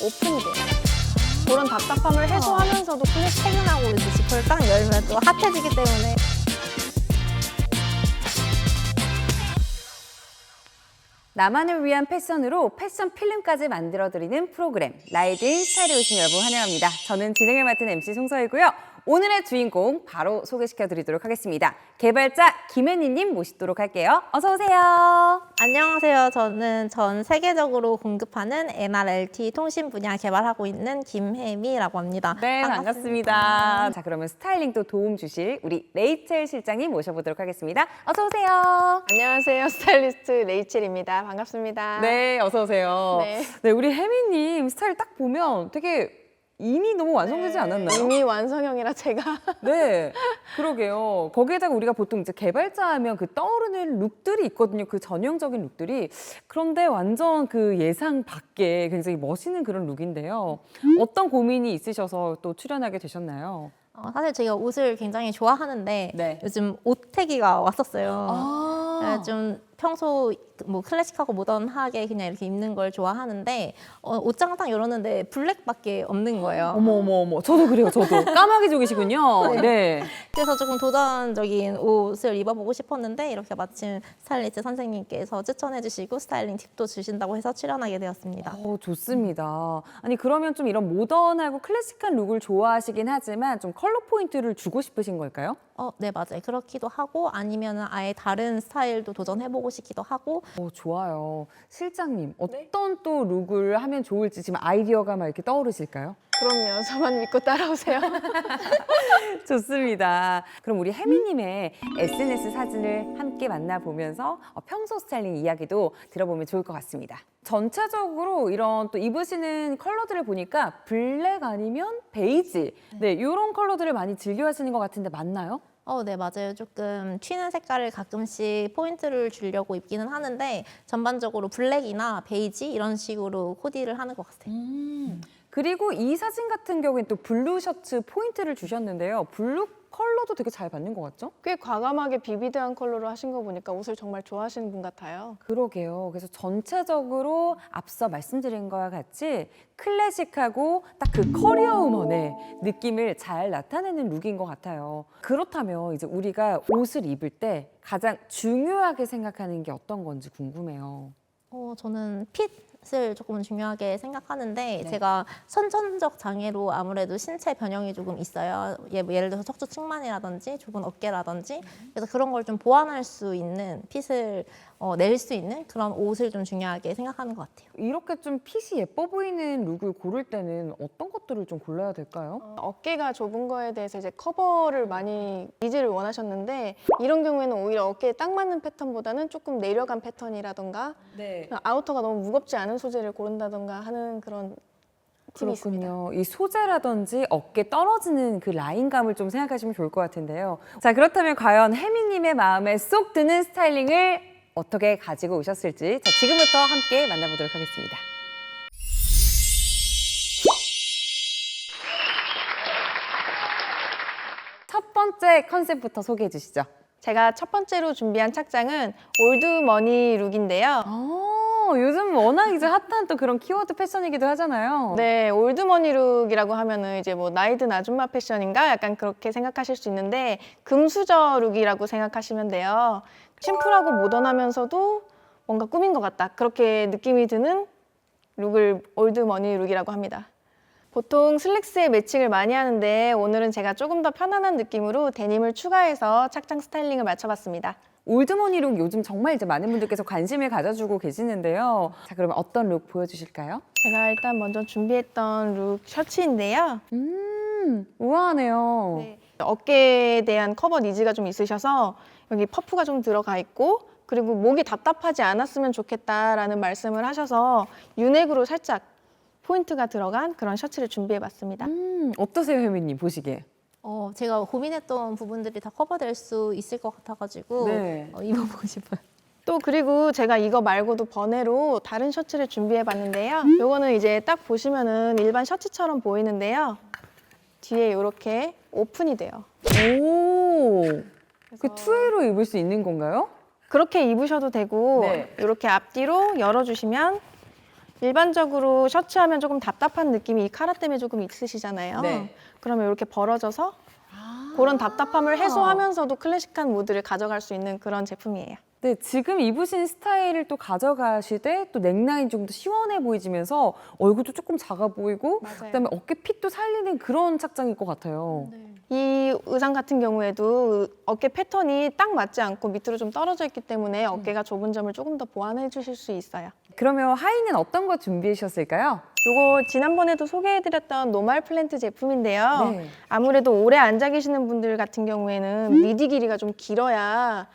오픈이 돼요. 그런 답답함을 해소하면서도 클래식 퇴근하고 이제 지퍼를 딱 열면 또 핫해지기 때문에 나만을 위한 패션으로 패션 필름까지 만들어드리는 프로그램 라이드인 스타일에 오신 여러분 환영합니다. 저는 진행을 맡은 MC 송서이고요. 오늘의 주인공 바로 소개시켜 드리도록 하겠습니다. 개발자 김혜니님 모시도록 할게요. 어서 오세요. 안녕하세요. 저는 전 세계적으로 공급하는 NRLT 통신 분야 개발하고 있는 김혜미라고 합니다. 네, 반갑습니다. 자, 그러면 스타일링 또 도움 주실 우리 레이첼 실장님 모셔보도록 하겠습니다. 어서 오세요. 안녕하세요. 스타일리스트 레이첼입니다. 반갑습니다. 네, 어서 오세요. 네. 네, 우리 혜미님 스타일 딱 보면 되게 이미 너무 완성되지 않았나요? 이미 완성형이라 제가 네, 그러게요. 거기에다가 우리가 보통 이제 개발자 하면 그 떠오르는 룩들이 있거든요. 그 전형적인 룩들이. 그런데 완전 그 예상 밖에 굉장히 멋있는 그런 룩인데요. 어떤 고민이 있으셔서 또 출연하게 되셨나요? 어, 사실 제가 옷을 굉장히 좋아하는데 네. 요즘 옷태기가 왔었어요. 아, 네, 좀 평소 뭐 클래식하고 모던하게 그냥 이렇게 입는 걸 좋아하는데 어, 옷장 딱 열었는데 블랙밖에 없는 거예요. 어머, 어머, 어머. 저도 그래요, 저도. 까마귀 족이시군요. 네. 그래서 조금 도전적인 옷을 입어보고 싶었는데 이렇게 마침 스타일리스트 선생님께서 추천해주시고 스타일링 팁도 주신다고 해서 출연하게 되었습니다. 어, 좋습니다. 아니, 그러면 좀 이런 모던하고 클래식한 룩을 좋아하시긴 하지만 좀 컬러 포인트를 주고 싶으신 걸까요? 어, 네 맞아요. 그렇기도 하고 아니면 아예 다른 스타일도 도전해보고 싶기도 하고 어, 좋아요. 실장님, 어떤 또 룩을 하면 좋을지 지금 아이디어가 막 이렇게 떠오르실까요? 그럼요. 저만 믿고 따라오세요. 좋습니다. 그럼 우리 혜미님의 SNS 사진을 함께 만나보면서 어, 평소 스타일링 이야기도 들어보면 좋을 것 같습니다. 전체적으로 이런 또 입으시는 컬러들을 보니까 블랙 아니면 베이지, 네, 이런 컬러들을 많이 즐겨 하시는 것 같은데 맞나요? 어, 네, 맞아요. 조금 튀는 색깔을 가끔씩 포인트를 주려고 입기는 하는데 전반적으로 블랙이나 베이지 이런 식으로 코디를 하는 것 같아요. 그리고 이 사진 같은 경우엔 또 블루 셔츠 포인트를 주셨는데요. 블루 컬러도 되게 잘 받는 것 같죠? 꽤 과감하게 비비드한 컬러로 하신 거 보니까 옷을 정말 좋아하시는 분 같아요. 그러게요. 그래서 전체적으로 앞서 말씀드린 거와 같이 클래식하고 딱 그 커리어 우먼의 느낌을 잘 나타내는 룩인 것 같아요. 그렇다면 이제 우리가 옷을 입을 때 가장 중요하게 생각하는 게 어떤 건지 궁금해요. 어, 저는 핏 을 조금 중요하게 생각하는데 네. 제가 선천적 장애로 아무래도 신체 변형이 조금 있어요. 예, 뭐 예를 들어서 척추 측만이라든지 좁은 어깨라든지 그래서 그런 걸 좀 보완할 수 있는 핏을 어, 낼 수 있는 그런 옷을 좀 중요하게 생각하는 것 같아요. 이렇게 좀 핏이 예뻐 보이는 룩을 고를 때는 어떤 것들을 좀 골라야 될까요? 어, 어깨가 좁은 거에 대해서 이제 커버를 많이 니즈를 원하셨는데 이런 경우에는 오히려 어깨에 딱 맞는 패턴보다는 조금 내려간 패턴이라던가 네. 아우터가 너무 무겁지 않은 소재를 고른다던가 하는 그런 팁이 있습니다. 그렇군요. 이 소재라든지 어깨 떨어지는 그 라인감을 좀 생각하시면 좋을 것 같은데요. 자, 그렇다면 과연 혜미님의 마음에 쏙 드는 스타일링을 어떻게 가지고 오셨을지 자, 지금부터 함께 만나보도록 하겠습니다. 첫 번째 컨셉부터 소개해 주시죠. 제가 첫 번째로 준비한 착장은 올드머니 룩인데요. 어, 요즘 워낙 이제 핫한 또 그런 키워드 패션이기도 하잖아요. 네, 올드머니 룩이라고 하면은 이제 뭐 나이 든 아줌마 패션인가 약간 그렇게 생각하실 수 있는데 금수저 룩이라고 생각하시면 돼요. 심플하고 모던하면서도 뭔가 꾸민 것 같다. 그렇게 느낌이 드는 룩을 올드머니 룩이라고 합니다. 보통 슬랙스에 매칭을 많이 하는데 오늘은 제가 조금 더 편안한 느낌으로 데님을 추가해서 착장 스타일링을 맞춰봤습니다. 올드머니 룩 요즘 정말 이제 많은 분들께서 관심을 가져주고 계시는데요. 자, 그러면 어떤 룩 보여주실까요? 제가 일단 먼저 준비했던 룩 셔츠인데요. 음, 우아하네요. 네. 어깨에 대한 커버 니즈가 좀 있으셔서 여기 퍼프가 좀 들어가 있고 그리고 목이 답답하지 않았으면 좋겠다라는 말씀을 하셔서 유넥으로 살짝 포인트가 들어간 그런 셔츠를 준비해봤습니다. 음, 어떠세요, 혜미님 보시기에? 어, 제가 고민했던 부분들이 다 커버될 수 있을 것 같아가지고 네. 어, 입어보고 싶어요. 또 그리고 제가 이거 말고도 번외로 다른 셔츠를 준비해봤는데요. 요거는 이제 딱 보시면은 일반 셔츠처럼 보이는데요. 뒤에 이렇게 오픈이 돼요. 오, 그 투웨이로 입을 수 있는 건가요? 그렇게 입으셔도 되고 네. 이렇게 앞뒤로 열어주시면 일반적으로 셔츠 하면 조금 답답한 느낌이 이 카라 때문에 조금 있으시잖아요. 네. 그러면 이렇게 벌어져서 그런 답답함을 해소하면서도 클래식한 무드를 가져갈 수 있는 그런 제품이에요. 네, 지금 입으신 스타일을 또 가져가시되 또 넥라인 좀더 시원해 보이지면서 얼굴도 조금 작아 보이고 맞아요. 그다음에 어깨 핏도 살리는 그런 착장일 것 같아요. 이 의상 같은 경우에도 어깨 패턴이 딱 맞지 않고 밑으로 좀 떨어져 있기 때문에 어깨가 좁은 점을 조금 더 보완해 주실 수 있어요. 그러면 하의는 어떤 거 준비하셨을까요? 요거 지난번에도 소개해드렸던 노말 플랜트 제품인데요. 네. 아무래도 오래 앉아 계시는 분들 같은 경우에는 미디 길이가 좀 길어야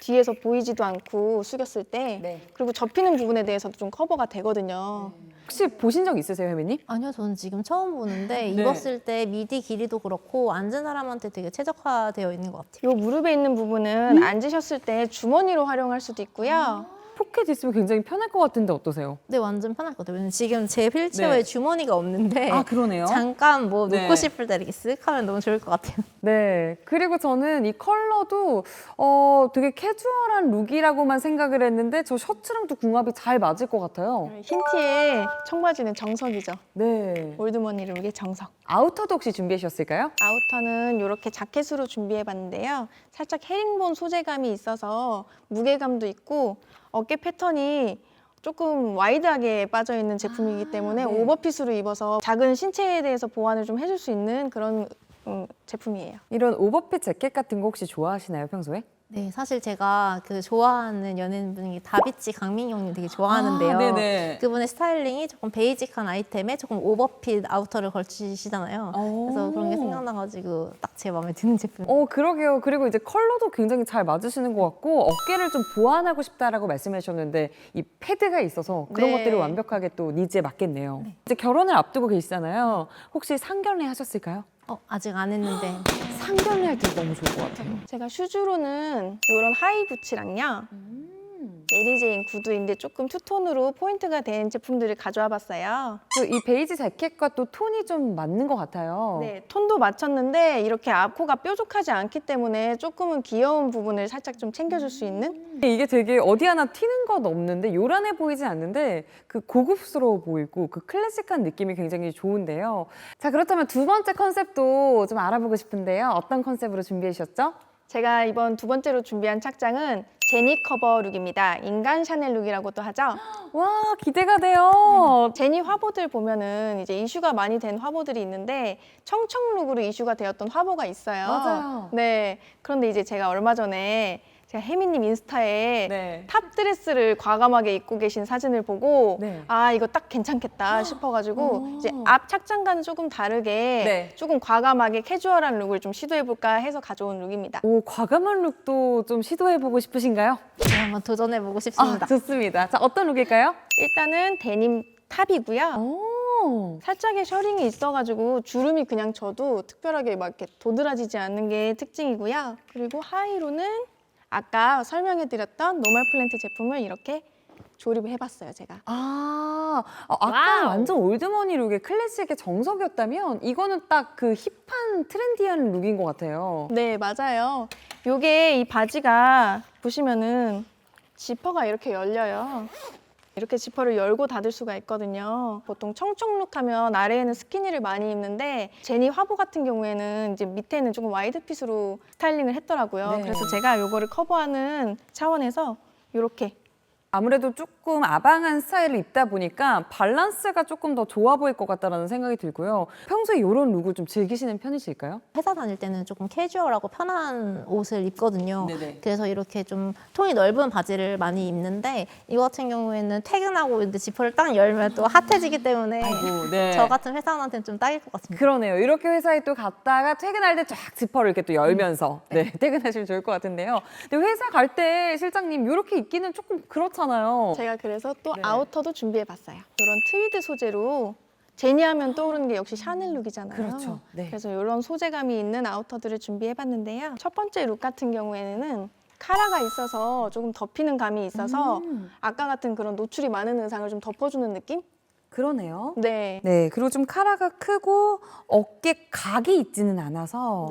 뒤에서 보이지도 않고 숙였을 때 네. 그리고 접히는 부분에 대해서도 좀 커버가 되거든요. 혹시 보신 적 있으세요, 혜미님? 아니요, 저는 지금 처음 보는데 네. 입었을 때 미디 길이도 그렇고 앉은 사람한테 되게 최적화되어 있는 것 같아요. 요 무릎에 있는 부분은 앉으셨을 때 주머니로 활용할 수도 있고요. 포켓 있으면 굉장히 편할 것 같은데 어떠세요? 네, 완전 편할 것 같아요. 왜냐면 지금 제 휠체어에 네. 주머니가 없는데 아, 그러네요. 잠깐 뭐 네. 놓고 싶을 때 이렇게 쓱 하면 너무 좋을 것 같아요. 네. 그리고 저는 이 컬러도 어, 되게 캐주얼한 룩이라고만 생각을 했는데 저 셔츠랑도 궁합이 잘 맞을 것 같아요. 흰 티에 청바지는 정석이죠. 네. 올드머니 룩의 정석. 아우터도 혹시 준비하셨을까요? 아우터는 이렇게 자켓으로 준비해봤는데요. 살짝 헤링본 소재감이 있어서 무게감도 있고 어깨 패턴이 조금 와이드하게 빠져 있는 제품이기 때문에 네. 오버핏으로 입어서 작은 신체에 대해서 보완을 좀 해줄 수 있는 그런 음, 제품이에요. 이런 오버핏 재킷 같은 거 혹시 좋아하시나요, 평소에? 네, 사실 제가 그 좋아하는 연예인 분이 다비치 강민경님 되게 좋아하는데요. 아, 네네. 그분의 스타일링이 조금 베이직한 아이템에 조금 오버핏 아우터를 걸치시잖아요. 그래서 그런 게 생각나가지고 딱 제 마음에 드는 제품. 어, 그러게요. 그리고 이제 컬러도 굉장히 잘 맞으시는 것 같고 어깨를 좀 보완하고 싶다라고 말씀하셨는데 이 패드가 있어서 그런 네. 것들이 완벽하게 또 니즈에 맞겠네요. 이제 결혼을 앞두고 계시잖아요. 혹시 상견례 하셨을까요? 어, 아직 안 했는데 상견례 할 때 너무 좋을 것 같아요. 제가 슈즈로는 이런 하이 부츠랑요. 메리제인 구두인데 조금 투톤으로 포인트가 된 제품들을 가져와 봤어요. 또이 베이지 재킷과 또 톤이 좀 맞는 것 같아요. 네, 톤도 맞췄는데 이렇게 앞코가 뾰족하지 않기 때문에 조금은 귀여운 부분을 살짝 좀 챙겨줄 수 있는 이게 되게 어디 하나 튀는 것 없는데 요란해 보이지 않는데 그 고급스러워 보이고 그 클래식한 느낌이 굉장히 좋은데요. 자 그렇다면 두 번째 컨셉도 좀 알아보고 싶은데요. 어떤 컨셉으로 준비해 주셨죠? 제가 이번 두 번째로 준비한 착장은 제니 커버 룩입니다. 인간 샤넬 룩이라고도 하죠. 와 기대가 돼요. 제니 화보들 보면은 이제 이슈가 많이 된 화보들이 있는데 청청 룩으로 이슈가 되었던 화보가 있어요. 맞아요. 네. 그런데 이제 제가 얼마 전에 제가 혜미님 인스타에 네. 탑 드레스를 과감하게 입고 계신 사진을 보고 네. 아 이거 딱 괜찮겠다 싶어가지고 오. 이제 앞 착장과는 조금 다르게 네. 조금 과감하게 캐주얼한 룩을 좀 시도해볼까 해서 가져온 룩입니다. 오 과감한 룩도 좀 시도해 보고 싶으신가요? 네, 한번 도전해보고 싶습니다. 아, 좋습니다. 자 어떤 룩일까요? 일단은 데님 탑이고요. 오. 살짝의 셔링이 있어가지고 주름이 그냥 져도 특별하게 막 이렇게 도드라지지 않는 게 특징이고요. 그리고 하의로는 아까 설명해드렸던 노멀 플랜트 제품을 이렇게 조립을 해봤어요, 제가. 아, 어, 아까 와우. 완전 올드머니 룩의 클래식의 정석이었다면 이거는 딱 그 힙한 트렌디한 룩인 것 같아요. 네, 맞아요. 요게 이 바지가 보시면은 지퍼가 이렇게 열려요. 이렇게 지퍼를 열고 닫을 수가 있거든요. 보통 청청룩 하면 아래에는 스키니를 많이 입는데 제니 화보 같은 경우에는 이제 밑에는 조금 와이드 핏으로 스타일링을 했더라고요. 네. 그래서 제가 요거를 커버하는 차원에서 이렇게 아무래도 조금 아방한 스타일을 입다 보니까 밸런스가 조금 더 좋아 보일 것 같다라는 생각이 들고요. 평소에 이런 룩을 좀 즐기시는 편이실까요? 회사 다닐 때는 조금 캐주얼하고 편한 옷을 입거든요. 네네. 그래서 이렇게 좀 톤이 넓은 바지를 많이 입는데 이거 같은 경우에는 퇴근하고 이제 지퍼를 딱 열면 또 핫해지기 때문에 네. 저 같은 회사원한테는 좀 딱일 것 같습니다. 그러네요. 이렇게 회사에 또 갔다가 퇴근할 때 쫙 지퍼를 이렇게 또 열면서 네, 퇴근하시면 좋을 것 같은데요. 근데 회사 갈 때 실장님 이렇게 입기는 조금 그렇 잖아요. 제가 그래서 또 네. 아우터도 준비해봤어요. 이런 트위드 소재로 제니 하면 떠오르는 게 역시 샤넬 룩이잖아요. 그렇죠. 네. 그래서 이런 소재감이 있는 아우터들을 준비해봤는데요. 첫 번째 룩 같은 경우에는 카라가 있어서 조금 덮이는 감이 있어서 음. 아까 같은 그런 노출이 많은 의상을 좀 덮어주는 느낌? 그러네요. 네. 네, 그리고 좀 카라가 크고 어깨 각이 있지는 않아서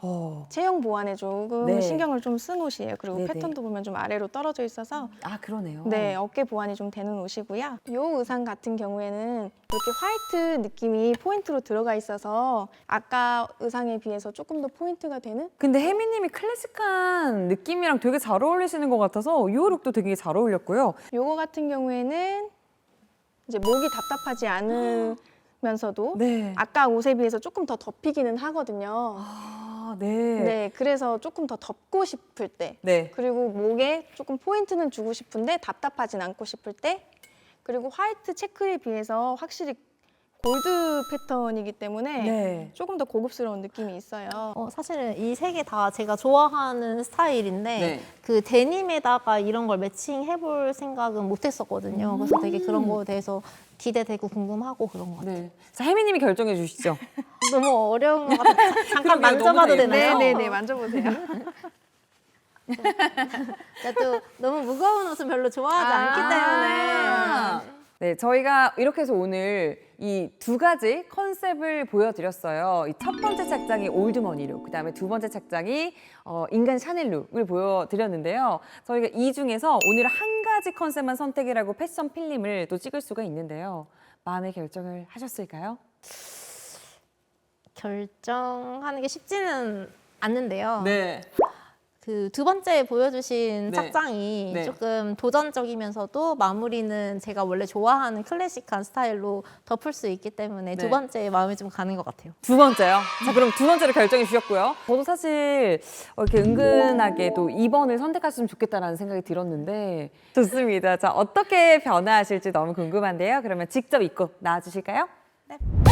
어, 체형 보완에 조금 네. 신경을 좀 쓴 옷이에요. 그리고 네네. 패턴도 보면 좀 아래로 떨어져 있어서 아 그러네요. 네, 어깨 보완이 좀 되는 옷이고요. 이 의상 같은 경우에는 이렇게 화이트 느낌이 포인트로 들어가 있어서 아까 의상에 비해서 조금 더 포인트가 되는 근데 혜미님이 클래식한 느낌이랑 되게 잘 어울리시는 것 같아서 이 룩도 되게 잘 어울렸고요. 요거 같은 경우에는 이제 목이 답답하지 않으면서도 네. 아까 옷에 비해서 조금 더 덮이기는 하거든요. 아, 네. 네, 그래서 조금 더 덮고 싶을 때 네. 그리고 목에 조금 포인트는 주고 싶은데 답답하진 않고 싶을 때 그리고 화이트 체크에 비해서 확실히 골드 패턴이기 때문에 네. 조금 더 고급스러운 느낌이 있어요. 어, 사실은 이 세 개 다 제가 좋아하는 스타일인데 네. 그 데님에다가 이런 걸 매칭해볼 생각은 못했었거든요. 그래서 되게 그런 거에 대해서 기대되고 궁금하고 그런 것 같아요. 네. 자, 혜미님이 결정해 주시죠. 너무 어려운 것 같아요. 잠깐 만져봐도 다 되나요? 네, 네, 네, 만져보세요. 제가 또 너무 무거운 옷은 별로 좋아하지 않기 아. 때문에 네, 저희가 이렇게 해서 오늘 이 두 가지 컨셉을 보여드렸어요. 이 첫 번째 착장이 올드머니 룩, 그 다음에 두 번째 착장이 어, 인간 샤넬 룩을 보여드렸는데요. 저희가 이 중에서 오늘 한 가지 컨셉만 선택이라고 패션 필름을 또 찍을 수가 있는데요. 마음의 결정을 하셨을까요? 결정하는 게 쉽지는 않는데요. 네. 그 두 번째 보여주신 네. 착장이 네. 조금 도전적이면서도 마무리는 제가 원래 좋아하는 클래식한 스타일로 덮을 수 있기 때문에 네. 두 번째 마음이 좀 가는 것 같아요. 두 번째요. 자, 그럼 두 번째를 결정해 주셨고요. 저도 사실 어, 이렇게 은근하게 또 2번을 선택하시면 좋겠다라는 생각이 들었는데 좋습니다. 자, 어떻게 변화하실지 너무 궁금한데요. 그러면 직접 입고 나와 주실까요? 혜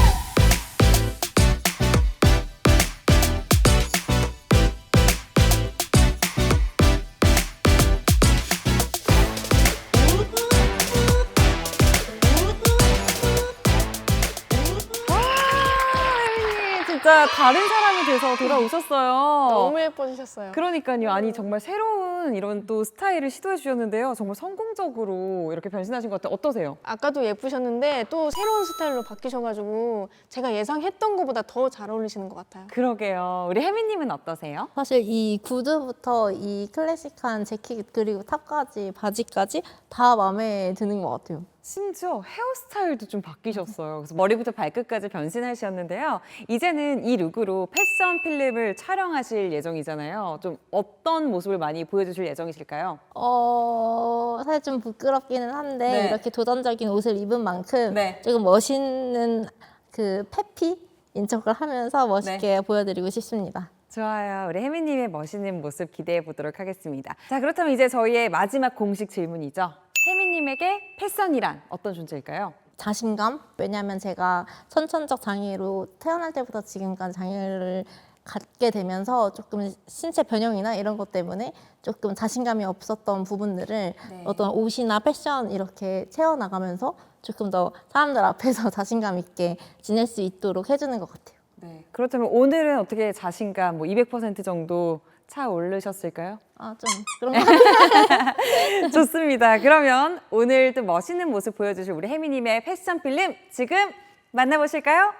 진짜 다른 사람이 돼서 돌아오셨어요. 너무 예뻐지셨어요. 그러니까요. 아니 정말 새로운 이런 또 스타일을 시도해 주셨는데요. 정말 성공적으로 이렇게 변신하신 것 같아요. 어떠세요? 아까도 예쁘셨는데 또 새로운 스타일로 바뀌셔가지고 제가 예상했던 것보다 더 잘 어울리시는 것 같아요. 그러게요. 우리 혜민님은 어떠세요? 사실 이 구두부터 이 클래식한 재킷 그리고 탑까지 바지까지 다 마음에 드는 것 같아요. 심지어 헤어스타일도 좀 바뀌셨어요. 그래서 머리부터 발끝까지 변신하셨는데요. 이제는 이 룩으로 패션 필름을 촬영하실 예정이잖아요. 좀 어떤 모습을 많이 보여주실 예정이실까요? 어, 사실 좀 부끄럽기는 한데 네. 이렇게 도전적인 옷을 입은 만큼 네. 조금 멋있는 그 페피 인 척을 하면서 멋있게 네. 보여드리고 싶습니다. 좋아요. 우리 혜민님의 멋있는 모습 기대해 보도록 하겠습니다. 자, 그렇다면 이제 저희의 마지막 공식 질문이죠. 혜민님에게 패션이란 어떤 존재일까요? 자신감? 왜냐하면 제가 선천적 장애로 태어날 때부터 지금까지 장애를 갖게 되면서 조금 신체 변형이나 이런 것 때문에 조금 자신감이 없었던 부분들을 네. 어떤 옷이나 패션 이렇게 채워나가면서 조금 더 사람들 앞에서 자신감 있게 지낼 수 있도록 해주는 것 같아요. 네. 그렇다면 오늘은 어떻게 자신감 뭐 200% 정도 차 오르셨을까요? 아, 좀 그런 것 같아요. 좋습니다. 그러면 오늘 또 멋있는 모습 보여주실 우리 혜미님의 패션 필름 지금 만나보실까요?